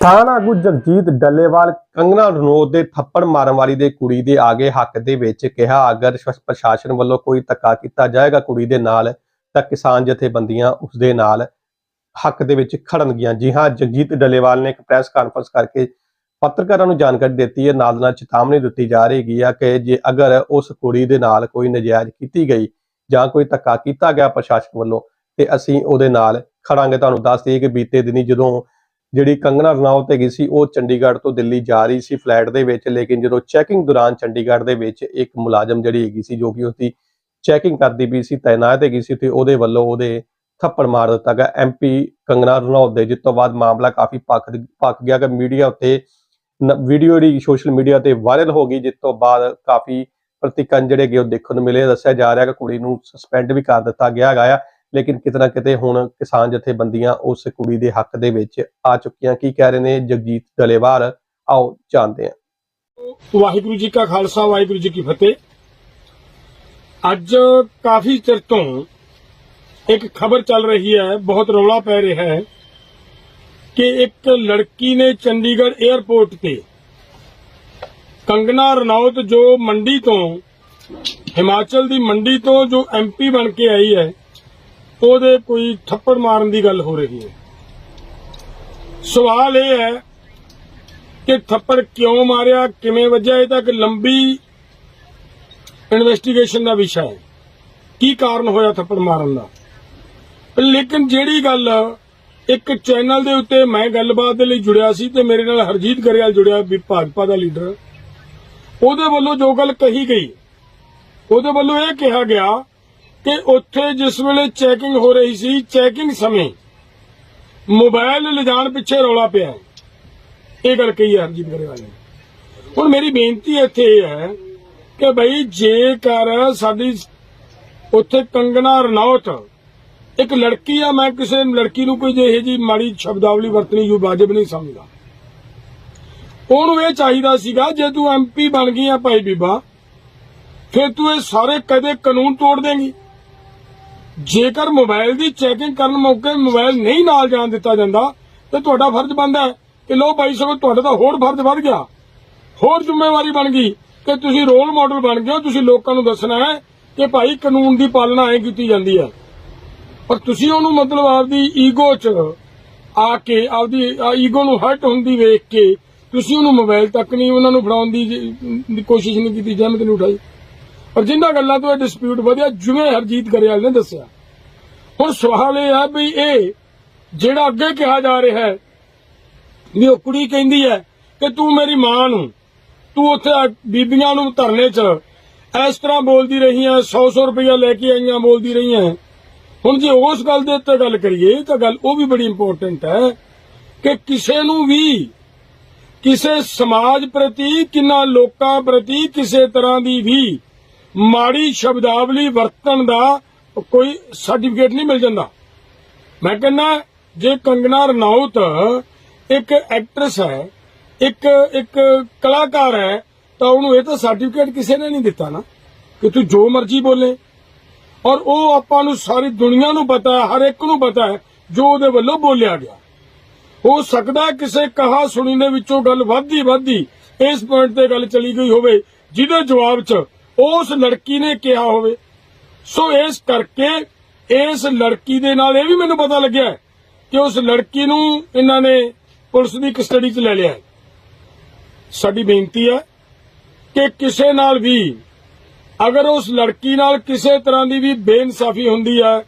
ਕਿਸਾਨ ਆਗੂ ਜਗਜੀਤ ਡੱਲੇਵਾਲ ਕੰਗਨਾ ਰਣੌਤ ਦੇ ਥੱਪੜ ਮਾਰਨ ਵਾਲੀ ਦੇ ਕੁੜੀ ਦੇ ਆਗੇ ਹੱਕ ਦੇ ਵਿੱਚ ਕਿਹਾ, ਅਗਰ ਪ੍ਰਸ਼ਾਸਨ ਵੱਲੋਂ ਕੋਈ ਧੱਕਾ ਕੀਤਾ ਜਾਏਗਾ, ਕੁੜੀ ਦੇ ਨਾਲ ਤਾਂ ਕਿਸਾਨ ਜਥੇਬੰਦੀਆਂ ਉਸ ਦੇ ਨਾਲ ਹੱਕ ਦੇ ਵਿੱਚ ਖੜਨਗੀਆਂ। ਜੀ ਹਾਂ, ਜਗਜੀਤ ਡੱਲੇਵਾਲ ਨੇ ਇੱਕ ਪ੍ਰੈਸ ਕਾਨਫਰੰਸ ਕਰਕੇ ਪੱਤਰਕਾਰਾਂ ਨੂੰ ਜਾਣਕਾਰੀ ਦਿੱਤੀ ਹੈ। ਨਾਲ ਨਾਲ ਚੇਤਾਵਨੀ ਦਿੱਤੀ ਜਾ ਰਹੀ ਹੈ ਕਿ ਜੇ ਅਗਰ ਉਸ ਕੁੜੀ ਦੇ ਨਾਲ ਕੋਈ ਨਜਾਇਜ਼ ਕੀਤੀ ਗਈ ਜਾਂ ਕੋਈ ਧੱਕਾ ਕੀਤਾ ਗਿਆ ਪ੍ਰਸ਼ਾਸਨ ਵੱਲੋਂ, ਤੇ ਅਸੀਂ ਉਹਦੇ ਨਾਲ ਖੜਾਂਗੇ। ਤੁਹਾਨੂੰ ਦੱਸ ਦਈਏ ਕਿ ਬੀਤੇ ਦਿਨੀ ਜਦੋਂ ਜਿਹੜੀ ਕੰਗਨਾ ਰਣੌਤ ਹੈਗੀ ਸੀ, ਉਹ ਚੰਡੀਗੜ੍ਹ ਤੋਂ ਦਿੱਲੀ ਜਾ ਰਹੀ ਸੀ ਫਲੈਟ ਦੇ ਵਿੱਚ, ਲੇਕਿਨ ਜਦੋਂ ਚੈਕਿੰਗ ਦੌਰਾਨ ਚੰਡੀਗੜ੍ਹ ਦੇ ਵਿੱਚ ਇੱਕ ਮੁਲਾਜ਼ਮ ਜਿਹੜੀ ਹੈਗੀ ਸੀ, ਜੋ ਕਿ ਉਸਦੀ ਚੈਕਿੰਗ ਕਰਦੀ ਵੀ ਸੀ, ਤਾਇਨਾਤ ਹੈਗੀ ਸੀ, ਤੇ ਉਹਦੇ ਵੱਲੋਂ ਉਹਦੇ ਥੱਪੜ ਮਾਰ ਦਿੱਤਾ ਗਿਆ। ਐਮਪੀ ਕੰਗਨਾ ਰਣੌਤ ਦੇ ਜਿਸ ਤੋਂ ਬਾਅਦ ਮਾਮਲਾ ਕਾਫੀ ਪੱਕ ਪੱਕ ਗਿਆ ਕਿ ਮੀਡੀਆ ਉੱਤੇ ਵੀਡੀਓ ਜਿਹੜੀ ਸੋਸ਼ਲ ਮੀਡੀਆ ਤੇ ਵਾਇਰਲ ਹੋ ਗਈ ਜਿਸ ਤੋਂ ਬਾਅਦ ਕਾਫੀ ਪ੍ਰਤੀਕਰਮ ਜਿਹੜੇ ਹੈਗੇ ਉਹ ਦੇਖਣ ਨੂੰ ਮਿਲੇ। ਦੱਸਿਆ ਜਾ ਰਿਹਾ ਕਿ ਕੁੜੀ ਨੂੰ ਸਸਪੈਂਡ ਵੀ ਕਰ ਦਿੱਤਾ ਗਿਆ ਹੈਗਾ ਆ। ਲੇਕਿਨ ਕਿਤੇ ਨਾ ਕਿਤੇ ਹੁਣ ਕਿਸਾਨ ਜਥੇਬੰਦੀਆਂ ਉਸ ਕੁੜੀ ਦੇ ਹੱਕ ਦੇ ਵਿੱਚ ਆ ਚੁੱਕੀਆਂ, ਕੀ ਕਹਿ ਰਹੇ ਨੇ? ਜਗਜੀਤ ਦਲੇਵਾਲ ਆਓ ਜਾਣਦੇ ਹਾਂ। ਵਾਹਿਗੁਰੂ ਜੀ ਕਾ ਖਾਲਸਾ, ਵਾਹਿਗੁਰੂ ਜੀ ਕੀ ਫਤਿਹ। ਅੱਜ ਕਾਫੀ ਚਿਰ ਤੋਂ ਇੱਕ ਖਬਰ ਚੱਲ ਰਹੀ ਹੈ, ਬਹੁਤ ਰੌਲਾ ਪੈ ਰਿਹਾ ਹੈ ਕਿ ਇੱਕ ਲੜਕੀ ਨੇ ਚੰਡੀਗੜ੍ਹ 에ਅਰਪੋਰਟ ਤੇ ਕੰਗਨਾ ਰਣੌਤ, ਜੋ ਮੰਡੀ ਤੋਂ, ਹਿਮਾਚਲ ਦੀ ਮੰਡੀ ਤੋਂ ਜੋ ਐਮਪੀ ਬਣ ਕੇ ਆਈ ਹੈ ਉਹਦੇ ਕੋਈ ਥੱਪੜ ਮਾਰਨ ਦੀ ਗੱਲ ਹੋ ਰਹੀ ਹੈ। ਸਵਾਲ ਇਹ ਹੈ ਕਿ ਥੱਪੜ ਕਿਉਂ ਮਾਰਿਆ, ਕਿਵੇਂ ਵੱਜਿਆ, ਇਹ ਤਾਂ ਇੱਕ ਲੰਬੀ ਇਨਵੈਸਟੀਗੇਸ਼ਨ ਦਾ ਵਿਸ਼ਾ ਹੈ। ਕੀ ਕਾਰਨ ਹੋਇਆ ਥੱਪੜ ਮਾਰਨ ਦਾ? ਲੇਕਿਨ ਜਿਹੜੀ ਗੱਲ ਇੱਕ ਚੈਨਲ ਦੇ ਉੱਤੇ ਮੈਂ ਗੱਲਬਾਤ ਦੇ ਲਈ ਜੁੜਿਆ ਸੀ ਤੇ ਮੇਰੇ ਨਾਲ ਹਰਜੀਤ ਗਰੇਵਾਲ ਜੁੜਿਆ, ਵੀ ਭਾਜਪਾ ਦਾ ਲੀਡਰ। ਉਹਦੇ ਵੱਲੋਂ ਜੋ ਗੱਲ ਕਹੀ ਗਈ, ਉਹਦੇ ਵੱਲੋਂ ਇਹ ਕਿਹਾ ਗਿਆ ਕਿ ਉੱਥੇ ਜਿਸ ਵੇਲੇ ਚੈਕਿੰਗ ਹੋ ਰਹੀ ਸੀ ਚੈਕਿੰਗ ਸਮੇਂ ਮੋਬਾਈਲ ਲਿਜਾਣ ਪਿੱਛੇ ਰੌਲਾ ਪਿਆ ਇਹ ਗੱਲ ਕਹੀ ਹੈ ਹਰਜੀਤ ਗਰੇਵਾਲ ਨੇ। ਹੁਣ ਮੇਰੀ ਬੇਨਤੀ ਇੱਥੇ ਇਹ ਹੈ ਕਿ ਭਈ ਜੇਕਰ ਸਾਡੀ ਉੱਥੇ ਕੰਗਨਾ ਰਣੌਤ, ਇੱਕ ਲੜਕੀ ਆ, ਮੈਂ ਕਿਸੇ ਲੜਕੀ ਨੂੰ ਕੋਈ ਜਿਹੇ ਜੀ ਮਾੜੀ ਸ਼ਬਦਾਵਲੀ ਵਰਤਣੀ ਜੋ ਵਾਜਬ ਨਹੀਂ ਸਮਝਦਾ। ਉਹਨੂੰ ਇਹ ਚਾਹੀਦਾ ਸੀਗਾ, ਜੇ ਤੂੰ ਐਮਪੀ ਬਣ ਗਈ ਆ ਭਾਈ ਬੀਬਾ, ਫਿਰ ਤੂੰ ਇਹ ਸਾਰੇ ਕਦੇ ਕਾਨੂੰਨ ਤੋੜ ਦੇਂਗੀ। ਜੇਕਰ ਮੋਬਾਈਲ ਦੀ ਚੈਕਿੰਗ ਕਰਨ ਮੌਕੇ ਮੋਬਾਈਲ ਨਹੀਂ ਨਾਲ ਜਾਣ ਦਿੱਤਾ ਜਾਂਦਾ, ਤੇ ਤੁਹਾਡਾ ਫਰਜ਼ ਬਣਦਾ ਹੈ ਕਿ ਲੋ ਭਾਈ ਸਗੋਂ ਤੁਹਾਡਾ ਤਾਂ ਹੋਰ ਫਰਜ਼ ਵੱਧ ਗਿਆ। ਹੋਰ ਜ਼ਿੰਮੇਵਾਰੀ ਬਣ ਗਈ ਕਿ ਤੁਸੀਂ ਰੋਲ ਮਾਡਲ ਬਣ ਗਏ ਹੋ, ਤੁਸੀਂ ਲੋਕਾਂ ਨੂੰ ਦੱਸਣਾ ਹੈ ਕਿ ਭਾਈ ਕਾਨੂੰਨ ਦੀ ਪਾਲਣਾ ਐ ਕੀਤੀ ਜਾਂਦੀ ਹੈ। ਪਰ ਤੁਸੀਂ ਉਹਨੂੰ ਮਤਲਬ ਆਪਦੀ ਈਗੋ 'ਚ ਆ ਕੇ, ਆਪਦੀ ਈਗੋ ਨੂੰ ਹਰਟ ਹੁੰਦੀ ਵੇਖ ਕੇ ਤੁਸੀਂ ਉਹਨੂੰ ਮੋਬਾਈਲ ਤੱਕ ਨਹੀਂ, ਉਹਨਾਂ ਨੂੰ ਫੜਾਉਣ ਦੀ ਕੋਸ਼ਿਸ਼ ਨਹੀਂ ਕੀਤੀ, ਜਹਿਮਤ ਨਹੀਂ ਉਠਾਈ। ਪਰ ਜਿੰਨਾਂ ਗੱਲਾਂ ਤੋਂ ਇਹ ਡਿਸਪਿਊਟ ਵਧਿਆ, ਜਿਵੇਂ ਹਰਜੀਤ ਗਰੇਵਾਲ ਨੇ ਦੱਸਿਆ। ਹੁਣ ਸਵਾਲ ਇਹ ਹੈ ਵੀ ਇਹ ਜਿਹੜਾ ਅੱਗੇ ਕਿਹਾ ਜਾ ਰਿਹਾ ਹੈ, ਵੀ ਉਹ ਕੁੜੀ ਕਹਿੰਦੀ ਹੈ ਕਿ ਤੂੰ ਮੇਰੀ ਮਾਂ ਨੂੰ, ਤੂੰ ਉੱਥੇ ਬੀਬੀਆਂ ਨੂੰ ਧਰਨੇ 'ਚ ਇਸ ਤਰ੍ਹਾਂ ਬੋਲਦੀ ਰਹੀ ਹੈ 100-100 ਰੁਪਇਆ ਲੈ ਕੇ ਆਈਆਂ ਬੋਲਦੀ ਰਹੀਆਂ ਹੁਣ ਜੇ ਉਸ ਗੱਲ ਦੇ ਉੱਤੇ ਗੱਲ ਕਰੀਏ, ਤਾਂ ਗੱਲ ਉਹ ਵੀ ਬੜੀ ਇੰਪੋਰਟੈਂਟ ਹੈ ਕਿ ਕਿਸੇ ਨੂੰ ਵੀ ਕਿਸੇ ਸਮਾਜ ਪ੍ਰਤੀ, ਕਿੰਨਾ ਲੋਕਾਂ ਪ੍ਰਤੀ, ਕਿਸੇ ਤਰ੍ਹਾਂ ਦੀ ਵੀ ਮਾੜੀ ਸ਼ਬਦਾਵਲੀ ਵਰਤਣ ਦਾ ਕੋਈ ਸਰਟੀਫਿਕੇਟ ਨਹੀਂ ਮਿਲ ਜਾਂਦਾ। ਮੈਂ ਕਹਿੰਦਾ, ਜੇ ਕੰਗਨਾ ਰਣੌਤ ਇੱਕ ਐਕਟਰੈਸ ਹੈ, ਇੱਕ ਇੱਕ ਕਲਾਕਾਰ ਹੈ, ਤਾਂ ਉਹਨੂੰ ਇਹ ਤਾਂ ਸਰਟੀਫਿਕੇਟ ਕਿਸੇ ਨੇ ਨਹੀਂ ਦਿੱਤਾ ਨਾ, ਕਿ ਤੂੰ ਜੋ ਮਰਜ਼ੀ ਬੋਲੇ। ਔਰ ਉਹ ਆਪਾਂ ਨੂੰ ਸਾਰੀ ਦੁਨੀਆ ਨੂੰ ਪਤਾ ਹੈ, ਹਰ ਇੱਕ ਨੂੰ ਪਤਾ ਹੈ, ਜੋ ਉਹਦੇ ਵੱਲੋਂ ਬੋਲਿਆ ਗਿਆ। ਹੋ ਸਕਦਾ ਕਿਸੇ ਕਹਾ ਸੁਣੀ ਦੇ ਵਿੱਚੋਂ ਗੱਲ ਵੱਧਦੀ ਵੱਧਦੀ ਇਸ ਪੁਆਇੰਟ ਤੇ ਗੱਲ ਚਲੀ ਗਈ ਹੋਵੇ, ਜਿਹਦੇ ਜਵਾਬ 'ਚ ਉਸ ਲੜਕੀ ਨੇ ਕਿਹਾ ਹੋਵੇ। ਸੋ ਇਸ ਕਰਕੇ ਇਸ ਲੜਕੀ ਦੇ ਨਾਲ ਇਹ ਵੀ ਮੈਨੂੰ ਪਤਾ ਲੱਗਿਆ ਕਿ ਉਸ ਲੜਕੀ ਨੂੰ ਇਹਨਾਂ ਨੇ ਪੁਲਿਸ ਦੀ ਕਸਟਡੀ 'ਚ ਲੈ ਲਿਆ ਸਾਡੀ ਬੇਨਤੀ ਹੈ ਕਿ ਕਿਸੇ ਨਾਲ ਵੀ ਅਗਰ ਉਸ ਲੜਕੀ ਨਾਲ ਕਿਸੇ ਤਰ੍ਹਾਂ ਦੀ ਵੀ ਬੇਇਨਸਾਫੀ ਹੁੰਦੀ ਹੈ